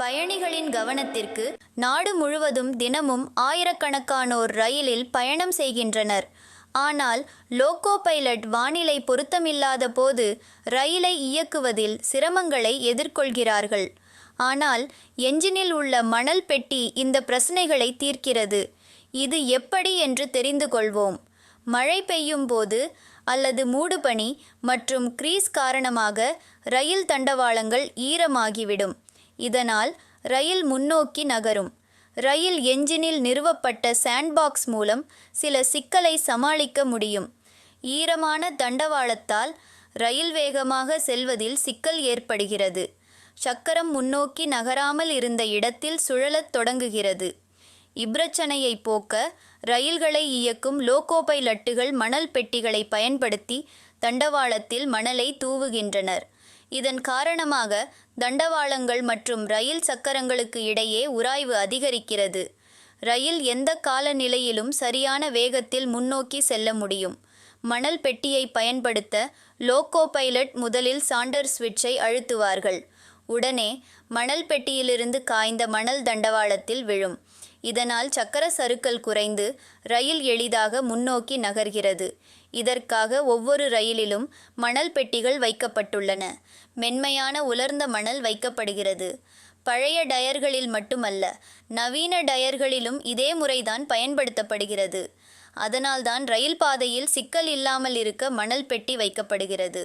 பயணிகளின் கவனத்திற்கு நாடு முழுவதும் தினமும் ஆயிரக்கணக்கானோர் ரயிலில் பயணம் செய்கின்றனர். ஆனால் லோக்கோ பைலட் வானிலை பொருத்தமில்லாத போது ரயிலை இயக்குவதில் சிரமங்களை எதிர்கொள்கிறார்கள். ஆனால் என்ஜினில் உள்ள மணல் பெட்டி இந்த பிரச்சனைகளை தீர்க்கிறது. இது எப்படி என்று தெரிந்து கொள்வோம். மழை பெய்யும் போது அல்லது மூடுபனி மற்றும் கிரீஸ் காரணமாக ரயில் தண்டவாளங்கள் ஈரமாகிவிடும். இதனால் ரயில் முன்னோக்கி நகரும். ரயில் என்ஜினில் நிறுவப்பட்ட சாண்ட்பாக்ஸ் மூலம் சில சிக்கலை சமாளிக்க முடியும். ஈரமான தண்டவாளத்தால் ரயில் வேகமாக செல்வதில் சிக்கல் ஏற்படுகிறது. சக்கரம் முன்னோக்கி நகராமல் இருந்த இடத்தில் சுழலத் தொடங்குகிறது. இப்பிரச்சனையை போக்க ரயில்களை இயக்கும் லோகோ பைலட்டுகள் மணல் பெட்டிகளை பயன்படுத்தி தண்டவாளத்தில் மணலை தூவுகின்றனர். இதன் காரணமாக தண்டவாளங்கள் மற்றும் ரயில் சக்கரங்களுக்கு இடையே உராய்வு அதிகரிக்கிறது. ரயில் எந்த காலநிலையிலும் சரியான வேகத்தில் முன்னோக்கி செல்ல முடியும். மணல் பெட்டியை பயன்படுத்த லோகோ பைலட் முதலில் சாண்டர் சுவிட்சை அழுத்துவார்கள். உடனே மணல் பெட்டியிலிருந்து காய்ந்த மணல் தண்டவாளத்தில் விழும். இதனால் சக்கர சறுக்கல் குறைந்து ரயில் எளிதாக முன்னோக்கி நகர்கிறது. இதற்காக ஒவ்வொரு ரயிலிலும் மணல் பெட்டிகள் வைக்கப்பட்டுள்ளன. மென்மையான உலர்ந்த மணல் வைக்கப்படுகிறது. பழைய டயர்களில் மட்டுமல்ல நவீன டயர்களிலும் இதே முறைதான் பயன்படுத்தப்படுகிறது. அதனால்தான் ரயில் பாதையில் சிக்கல் இல்லாமல் இருக்க மணல் பெட்டி வைக்கப்படுகிறது.